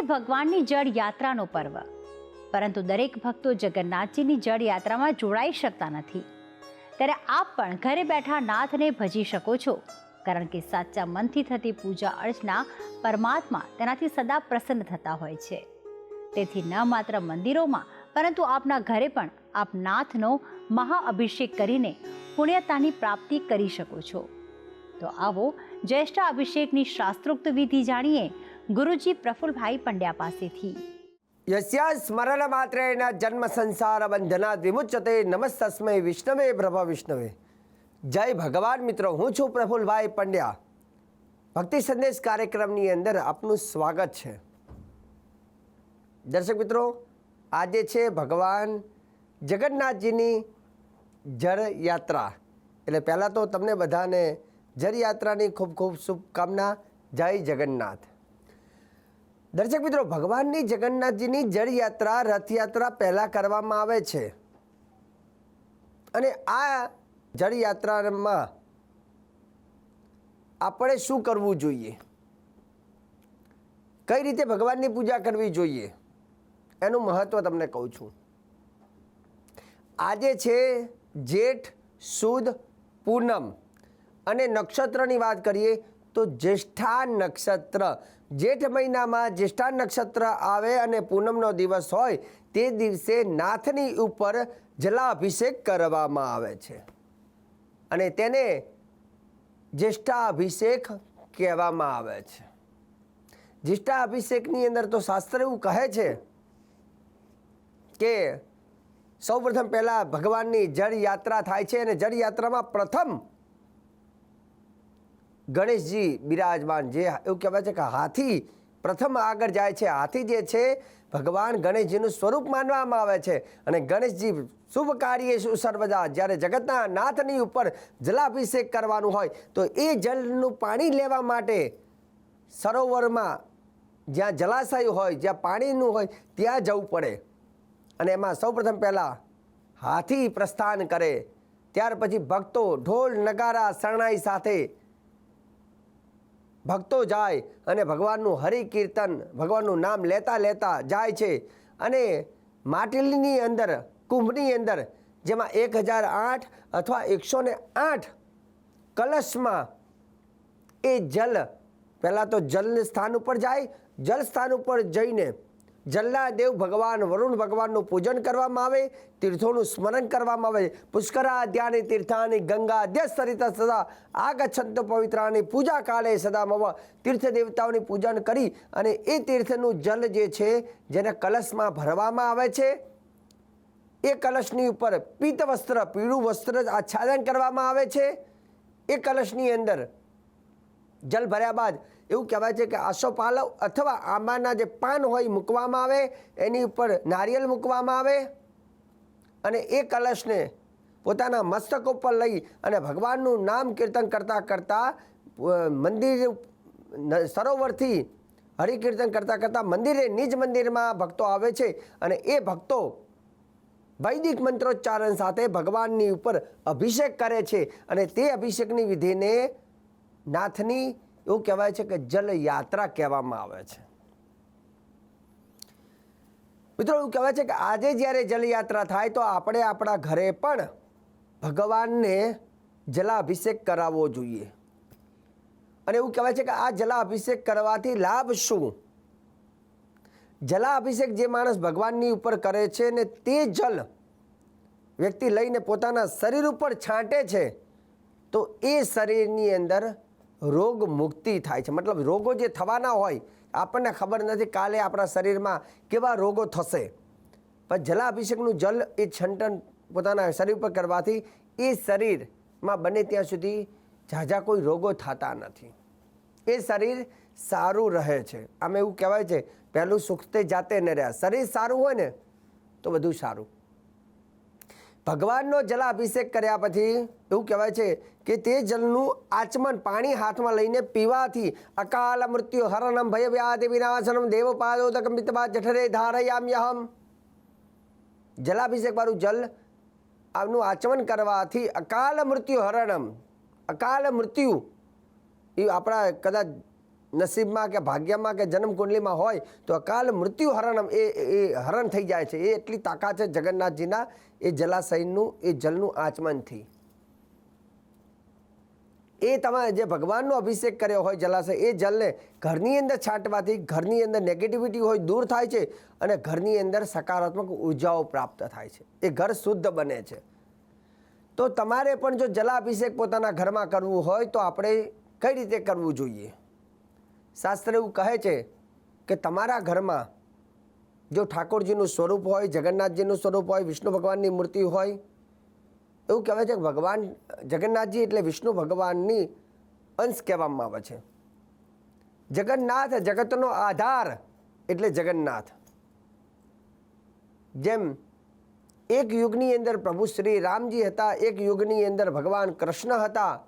ભગવાનની જળ યાત્રાનો પર્વ. પરંતુ દરેક ભક્તો જગન્નાથજીની જળ યાત્રામાં જોડાઈ શકતા નથી. ત્યારે આપ પણ ઘરે બેઠા નાથને ભજી શકો છો, કારણ કે સાચા મનથી થતી પૂજા અર્ચના પરમાત્મા તેનાથી સદા પ્રસન્ન થતા હોય છે. તેથી ન માત્ર મંદિરોમાં, પરંતુ આપના ઘરે પણ આપ નાથનો મહાઅભિષેક કરીને પુણ્યતાની પ્રાપ્તિ કરી શકો છો. તો આવો જ્યેષ્ઠ અભિષેકની શાસ્ત્રોક્ત વિધિ જાણીએ ગુરુજી પ્રફુલભાઈ પંડ્યા પાસેથી. યસ્યા સ્મરણ માત્રેણ જન્મ સંસાર બંધના વિમુચ્યતે નમસ્તસ્મય વિષ્ણવે પ્રભ વિષ્ણવે. જય ભગવાન મિત્રો, હું છું પ્રફુલભાઈ પંડ્યા. ભક્તિ સંદેશ કાર્યક્રમની અંદર આપનું સ્વાગત છે. દર્શક મિત્રો, આજે છે ભગવાન જગન્નાથજીની જળયાત્રા એટલે પહેલાં તો તમને બધાને જળયાત્રાની ખૂબ ખૂબ શુભકામના. જય જગન્નાથ. દર્શક મિત્રો, ભગવાનની જગન્નાથજીની જળયાત્રા, રથયાત્રા પહેલાં કરવામાં આવે છે. અને આ જળયાત્રામાં આપણે શું કરવું જોઈએ? કઈ રીતે ભગવાનની પૂજા કરવી જોઈએ? એનું મહત્ત્વ તમને કહું છું. આજે છે જેઠ, સુદ, પૂનમ અને નક્ષત્રની વાત કરીએ તો જ્યેષ્ઠા નક્ષત્ર. જેઠ મહિનામાં જ્યેષ્ઠા નક્ષત્ર આવે અને પૂનમનો દિવસ હોય, તે દિવસે નાથની ઉપર જલાભિષેક કરવામાં આવે છે. અને તેને જ્યેષ્ઠાભિષેક કહેવામાં આવે છે. જ્યેષ્ઠા અભિષેકની અંદર તો શાસ્ત્ર એવું કહે છે કે સૌપ્રથમ પહેલાં ભગવાનની જળ યાત્રા થાય છે અને જળ યાત્રામાં પ્રથમ ગણેશજી બિરાજમાન જે એવું કહેવાય છે કે હાથી પ્રથમ આગળ જાય છે. હાથી જે છે, ભગવાન ગણેશજીનું સ્વરૂપ માનવામાં આવે છે અને ગણેશજી શુભ કાર્ય સર્વદા જ્યારે જગતના નાથની ઉપર જલાભિષેક કરવાનું હોય તો એ જલનું પાણી લેવા માટે સરોવરમાં જ્યાં જલાશય હોય, જ્યાં પાણીનું હોય, ત્યાં જવું પડે. અને એમાં સૌપ્રથમ પહેલાં હાથી પ્રસ્થાન કરે. ત્યાર પછી ભક્તો ઢોલ, નગારા, શરણાઈ સાથે ભક્તો જાય અને ભગવાનનું હરિકીર્તન, ભગવાનનું નામ લેતા લેતા જાય છે. અને માટીલીની અંદર, કુંભની અંદર, જેમાં એક હજાર આઠ અથવા એકસો ને આઠ કલશમાં એ જલ, પહેલાં તો જલ સ્થાન ઉપર જાય, જલ સ્થાન ઉપર જઈને જલ્લા દેવ ભગવાન, વરુણ ભગવાનનું પૂજન કરવામાં આવે, તીર્થોનું સ્મરણ કરવામાં આવે. પુષ્કરા ધ્યાની તીર્થાની ગંગા અધ્યક્ષ સરિત સદા આગછંત પવિત્રાની પૂજા કાળે સદા મવા તીર્થ દેવતાઓની પૂજન કરી અને એ તીર્થનું જલ જે છે, જેને કલશમાં ભરવામાં આવે છે, એ કલશની ઉપર પિત્ત વસ્ત્ર, પીળું વસ્ત્ર આચ્છાદન કરવામાં આવે છે. એ કલશની અંદર જલ ભર્યા બાદ એવું કહેવાય છે કે આસોપાલવ અથવા આંબાના જે પાન હોય મૂકવામાં આવે, એની ઉપર નારિયેલ મૂકવામાં આવે અને એ કલશને પોતાના મસ્તક ઉપર લઈ અને ભગવાનનું નામ કીર્તન કરતાં કરતાં મંદિર સરોવરથી હરિકીર્તન કરતાં કરતાં મંદિરે નિજ મંદિરમાં ભક્તો આવે છે અને એ ભક્તો વૈદિક મંત્રોચ્ચારણ સાથે ભગવાનની ઉપર અભિષેક કરે છે અને તે અભિષેકની વિધિને નાથની એવું કહેવાય છે કે જલયાત્રા કહેવામાં આવે છે. મિત્રો એવું કહેવાય છે કે આજે જ્યારે જલયાત્રા થાય તો આપણે આપણા ઘરે પણ ભગવાનને જલાભિષેક કરાવવો જોઈએ. અને એવું કહેવાય છે કે આ જલાભિષેક કરવાથી લાભ શું? જલાભિષેક જે માણસ ભગવાનની ઉપર કરે છે ને તે જલ વ્યક્તિ લઈને પોતાના શરીર ઉપર છાંટે છે, તો એ શરીરની અંદર રોગ મુક્તિ થાય છે. મતલબ રોગો જે થવાના હોય, આપણને ખબર નથી કાલે આપણા શરીરમાં કેવા રોગો થશે. પણ જલાભિષેકનું જલ એ છંટન પોતાના શરીર પર કરવાથી એ શરીરમાં બને ત્યાં સુધી ઝાઝા કોઈ રોગો થતા નથી. એ શરીર સારું રહે છે. આમ એવું કહેવાય છે, પહેલું સુખતે જાતે ન રહ્યા. શરીર સારું હોય ને, તો બધું સારું. ભગવાનનો જલાભિષેક કર્યા પછી એવું કહેવાય છે કે તે જલનું આચમન પાણી હાથમાં લઈને પીવાથી અકાલ મૃત્યુ હરણમ ભય વ્યાધિ વિનાશનમ દેવપાદોદકમ પિતબા જઠરે ધારયામ્યહમ. જલાભિષેક વાળું જલ આનું આચમન કરવાથી અકાલ મૃત્યુ હરણમ, અકાલ મૃત્યુ. એ આપણા કદાચ નસીબમાં કે ભાગ્યમાં કે જન્મ કુંડલીમાં હોય તો અકાલ મૃત્યુ હરણ એ એ હરણ થઈ જાય છે. એ એટલી તાકાત છે જગન્નાથજીના, એ જલાશયનું, એ જલનું આચમનથી. એ તમે જે ભગવાનનો અભિષેક કર્યો હોય જલાશય, એ જલને ઘરની અંદર છાંટવાથી, ઘરની અંદર નેગેટિવિટી હોય, દૂર થાય છે અને ઘરની અંદર સકારાત્મક ઉર્જાઓ પ્રાપ્ત થાય છે. એ ઘર શુદ્ધ બને છે. તો તમારે પણ જો જલાભિષેક પોતાના ઘરમાં કરવું હોય તો આપણે કઈ રીતે કરવું જોઈએ? શાસ્ત્ર એવું કહે છે કે તમારા ઘરમાં જો ઠાકોરજીનું સ્વરૂપ હોય, જગન્નાથજીનું સ્વરૂપ હોય, વિષ્ણુ ભગવાનની મૂર્તિ હોય, એવું કહેવાય છે કે ભગવાન, જગન્નાથજી એટલે વિષ્ણુ ભગવાનની અંશ કહેવામાં આવે છે. જગન્નાથ જગતનો આધાર એટલે જગન્નાથ. જેમ એક યુગની અંદર પ્રભુ શ્રી રામજી હતા, એક યુગની અંદર ભગવાન કૃષ્ણ હતા,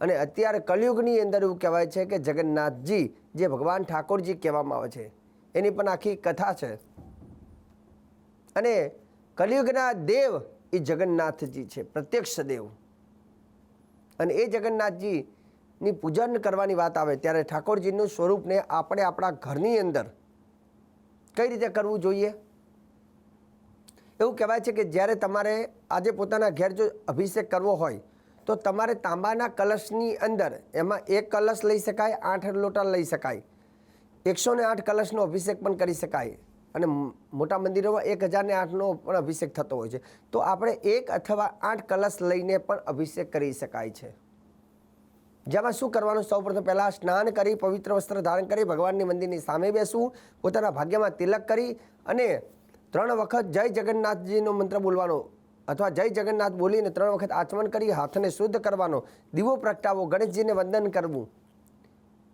અને અત્યારે કલયુગની અંદર એવું કહેવાય છે કે જગન્નાથજી જે ભગવાન ઠાકોરજી કહેવામાં આવે છે. એની પણ આખી કથા છે. અને કલયુગના દેવ એ જગન્નાથજી છે, પ્રત્યક્ષ દેવ. અને એ જગન્નાથજીની પૂજન કરવાની વાત આવે ત્યારે ઠાકોરજીનું સ્વરૂપને આપણે આપણા ઘરની અંદર કઈ રીતે કરવું જોઈએ? એવું કહેવાય છે કે જ્યારે તમારે આજે પોતાના ઘેર જો અભિષેક કરવો હોય તો તમારે તાંબાના કલશની અંદર, એમાં એક કલશ લઈ શકાય, આઠ લોટા લઈ શકાય. એકસો ને આઠ કલશનો અભિષેક પણ કરી શકાય. અને મોટા મંદિરોમાં એક હજારને આઠનો પણ અભિષેક થતો હોય છે. તો આપણે એક અથવા આઠ કલશ લઈને પણ અભિષેક કરી શકાય છે. જેમાં શું કરવાનું? સૌપ્રથમ પહેલાં સ્નાન કરી, પવિત્ર વસ્ત્ર ધારણ કરી, ભગવાનની મંદિરની સામે બેસવું, પોતાના ભાગ્યમાં તિલક કરી અને ત્રણ વખત જય જગન્નાથજીનો મંત્ર બોલવાનો અથવા જય જગન્નાથ બોલીને ત્રણ વખત આચમન કરી હાથને શુદ્ધ કરવાનો દીવો પ્રગટાવો, ગણેશજીને વંદન કરવું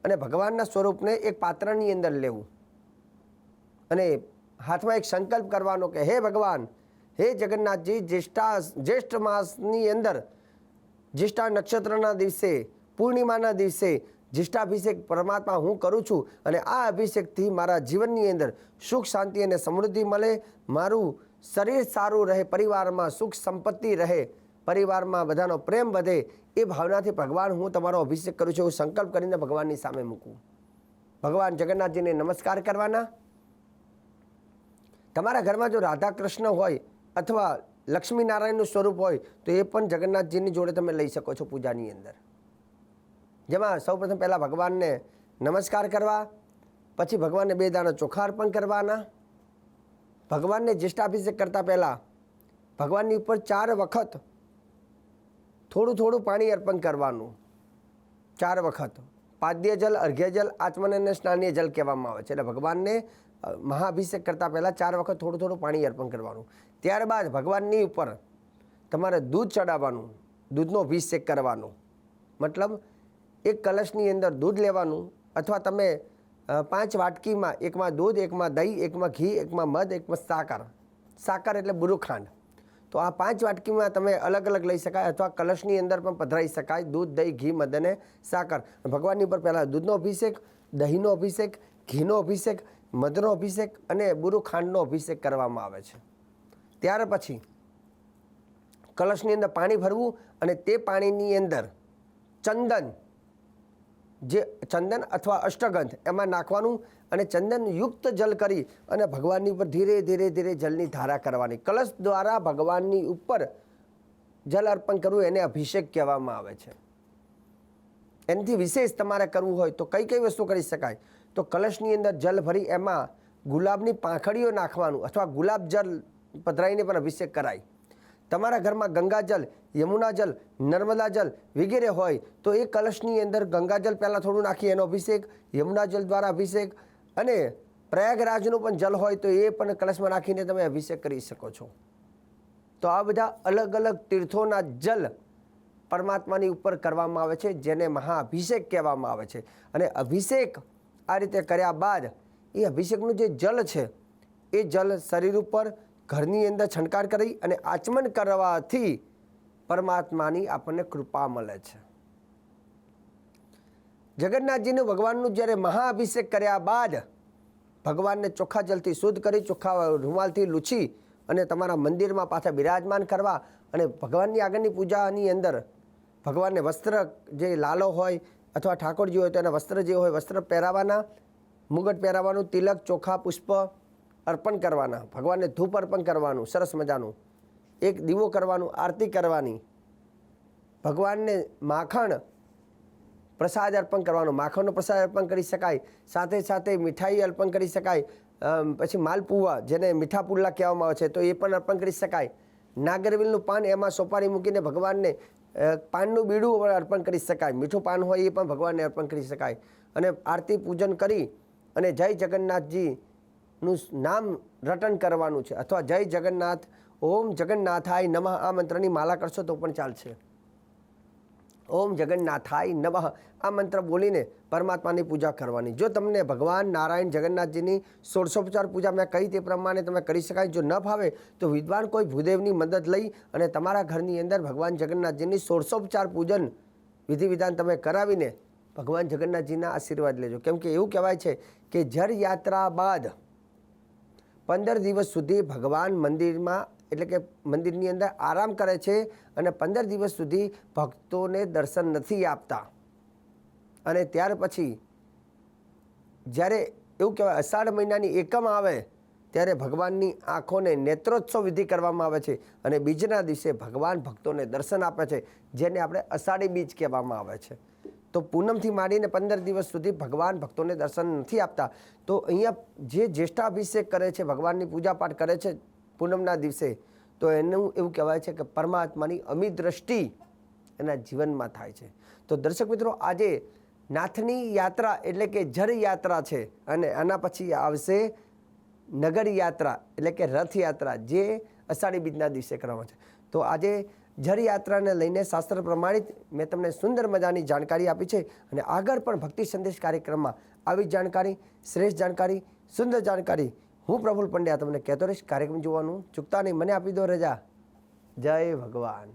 અને ભગવાનના સ્વરૂપને એક પાત્રની અંદર લેવું. અને હાથમાં એક સંકલ્પ કરવાનો કે, હે ભગવાન, હે જગન્નાથજી, જ્યેષ્ઠા, જ્યેષ્ઠ માસની અંદર, જ્યેષ્ઠા નક્ષત્રના દિવસે, પૂર્ણિમાના દિવસે જ્યેષ્ઠાભિષેક પરમાત્મા હું કરું છું અને આ અભિષેકથી મારા જીવનની અંદર સુખ, શાંતિ અને સમૃદ્ધિ મળે, મારું શરીર સારું રહે, પરિવારમાં સુખ સંપત્તિ રહે, પરિવારમાં બધાનો પ્રેમ વધે, એ ભાવનાથી ભગવાન હું તમારો અભિષેક કરું છું હું સંકલ્પ કરીને ભગવાનની સામે મૂકું. ભગવાન જગન્નાથજીને નમસ્કાર કરવાના. તમારા ઘરમાં જો રાધા કૃષ્ણ હોય અથવા લક્ષ્મીનારાયણનું સ્વરૂપ હોય, તો એ પણ જગન્નાથજીની જોડે તમે લઈ શકો છો પૂજાની અંદર. જેમાં સૌપ્રથમ પહેલાં ભગવાનને નમસ્કાર કરવા, પછી ભગવાનને બે દાણા ચોખા અર્પણ કરવાના ભગવાનને જ્યેષ્ઠાભિષેક કરતાં પહેલાં ભગવાનની ઉપર ચાર વખત થોડું થોડું પાણી અર્પણ કરવાનું. ચાર વખત. પાદ્ય જલ, અર્ઘ્ય જલ આચમન અને સ્નાનીય જલ કહેવામાં આવે છે. એટલે ભગવાનને મહાભિષેક કરતાં પહેલાં ચાર વખત થોડું થોડું પાણી અર્પણ કરવાનું. ત્યારબાદ ભગવાનની ઉપર તમારે દૂધ ચડાવવાનું, દૂધનો અભિષેક કરવાનો. મતલબ, એક કલશની અંદર દૂધ લેવાનું અથવા તમે પાંચ વાટકીમાં, એકમાં દૂધ, એકમાં દહીં, એકમાં ઘી, એકમાં મધ, એકમાં સાકર. સાકર એટલે બુરુ ખાંડ તો આ પાંચ વાટકીમાં તમે અલગ અલગ લઈ શકાય અથવા કલશની અંદર પણ પધરાઈ શકાય દૂધ, દહીં, ઘી, મધ અને સાકર. ભગવાનની ઉપર પહેલાં દૂધનો અભિષેક, દહીંનો અભિષેક, ઘીનો અભિષેક, મધનો અભિષેક અને બુરુ ખાંડનો અભિષેક કરવામાં આવે છે. ત્યાર પછી કલશની અંદર પાણી ભરવું અને તે પાણીની અંદર ચંદન જે ચંદન અથવા અષ્ટગંધ, એમાં નાખવાનું અને ચંદન યુક્ત જલ કરી અને ભગવાનની ઉપર ધીરે ધીરે ધીરે જલની ધારા કરવાની. કલશ દ્વારા ભગવાનની ઉપર જલ અર્પણ કરવું એને અભિષેક કહેવામાં આવે છે. એનાથી વિશેષ તમારે કરવું હોય તો કઈ કઈ વસ્તુ કરી શકાય? તો કલશની અંદર જલ ભરી એમાં ગુલાબની પાંખડીઓ નાખવાનું અથવા ગુલાબ જલ પધરાઈને પણ અભિષેક કરાય. તમારા ઘરમાં ગંગાજલ યમુના નર્મદાજલ નર્મદા જલ વગેરે હોય, તો એ કલશની અંદર ગંગાજલ પહેલાં થોડું નાખી, એનો અભિષેક યમુનાજલ દ્વારા અભિષેક અને પ્રયાગરાજનું પણ જલ હોય તો એ પણ કલશમાં નાખીને તમે અભિષેક કરી શકો છો. તો આ બધા અલગ અલગ તીર્થોના જલ પરમાત્માની ઉપર કરવામાં આવે છે, જેને મહાઅભિષેક કહેવામાં આવે છે. અને અભિષેક આ રીતે કર્યા બાદ એ અભિષેકનું જે જલ છે, એ જલ શરીર ઉપર ઘરની અંદર છંટકાર કરી અને આચમન કરવાથી પરમાત્માની આપણને કૃપા મળે છે. જગન્નાથજીનું ભગવાનનું જ્યારે મહાઅભિષેક કર્યા બાદ ભગવાનને ચોખ્ખા જલથી શુદ્ધ કરી, ચોખ્ખા રૂમાલથી લૂછી અને તમારા મંદિરમાં પાછા બિરાજમાન કરવા અને ભગવાનની આગળની પૂજાની અંદર ભગવાનને વસ્ત્ર જે લાલો હોય અથવા ઠાકોરજી હોય તો એના વસ્ત્ર જે હોય વસ્ત્ર પહેરાવાના, મુગટ પહેરાવાનું, તિલક ચોખા પુષ્પ અર્પણ કરવાના, ભગવાનને ધૂપ અર્પણ કરવાનું, સરસ મજાનું. એક દીવો કરવાનું, આરતી કરવાની. ભગવાનને માખણ પ્રસાદ અર્પણ કરવાનો, માખણનો પ્રસાદ અર્પણ કરી શકાય, સાથે સાથે મીઠાઈ અર્પણ કરી શકાય પછી માલપુવા જેને મીઠા પુલ્લા કહેવામાં આવે છે, તો એ પણ અર્પણ કરી શકાય. નાગરવેલનું પાન એમાં સોપારી મૂકીને ભગવાનને પાનનું બીડું પણ અર્પણ કરી શકાય. મીઠું પાન હોય એ પણ ભગવાનને અર્પણ કરી શકાય. અને આરતી પૂજન કરી અને જય જગન્નાથજીનું નામ રટન કરવાનું છે. અથવા જય જગન્નાથ, ઓમ જગન્નાથાય નમઃ આ મંત્રની માલા કરશો તો પણ ચાલશે. ઓમ જગન્નાથાય નમઃ આ મંત્ર બોલીને પરમાત્માની પૂજા કરવાની. જો તમને ભગવાન નારાયણ જગન્નાથજીની ષોડશોપચાર પૂજા મેં કહી તે પ્રમાણે તમે કરી શકાય. જો ન ફાવે તો વિદ્વાન કોઈ ભૂદેવની મદદ લઈ અને તમારા ઘરની અંદર ભગવાન જગન્નાથજીની ષોડશોપચાર પૂજન વિધિ વિધાન તમે કરાવીને ભગવાન જગન્નાથજીના આશીર્વાદ લેજો. કેમ કે એવું કહેવાય છે કે જળ યાત્રા બાદ પંદર દિવસ સુધી ભગવાન મંદિરમાં, એટલે કે મંદિરની અંદર આરામ કરે છે અને પંદર દિવસ સુધી ભક્તોને દર્શન નથી આપતા. અને ત્યાર પછી જ્યારે એવું કહેવાય અષાઢ મહિનાની એકમ આવે, ત્યારે ભગવાનની આંખોને નેત્રોત્સવ વિધિ કરવામાં આવે છે અને બીજના દિવસે ભગવાન ભક્તોને દર્શન આપે છે, જેને આપણે અષાઢી બીજ કહેવામાં આવે છે. તો પૂનમથી માંડીને પંદર દિવસ સુધી ભગવાન ભક્તોને દર્શન નથી આપતા. તો અહીંયા જે જ્યેષ્ઠાભિષેક કરે છે, ભગવાનની પૂજાપાઠ કરે છે પૂનમના દિવસે, તો એનું એવું કહેવાય છે કે પરમાત્માની અમી દ્રષ્ટિ એના જીવનમાં થાય છે. તો દર્શક મિત્રો, આજે નાથની યાત્રા એટલે કે જર યાત્રા છે અને આના પછી આવશે નગર યાત્રા એટલે કે રથયાત્રા જે અષાઢી બીજના દિવસે કરવામાં છે. તો આજે જળ યાત્રાને લઈને શાસ્ત્ર પ્રમાણિત મેં તમને સુંદર મજાની જાણકારી આપી છે અને આગળ પણ ભક્તિ સંદેશ કાર્યક્રમમાં આવી જાણકારી, શ્રેષ્ઠ જાણકારી, સુંદર જાણકારી. હું પ્રફુલ પંડ્યા, તમને કહેતો રહીશ, કાર્યક્રમ જોવાનું ચૂકતા નહીં, મને આપી દો રજા. જય ભગવાન.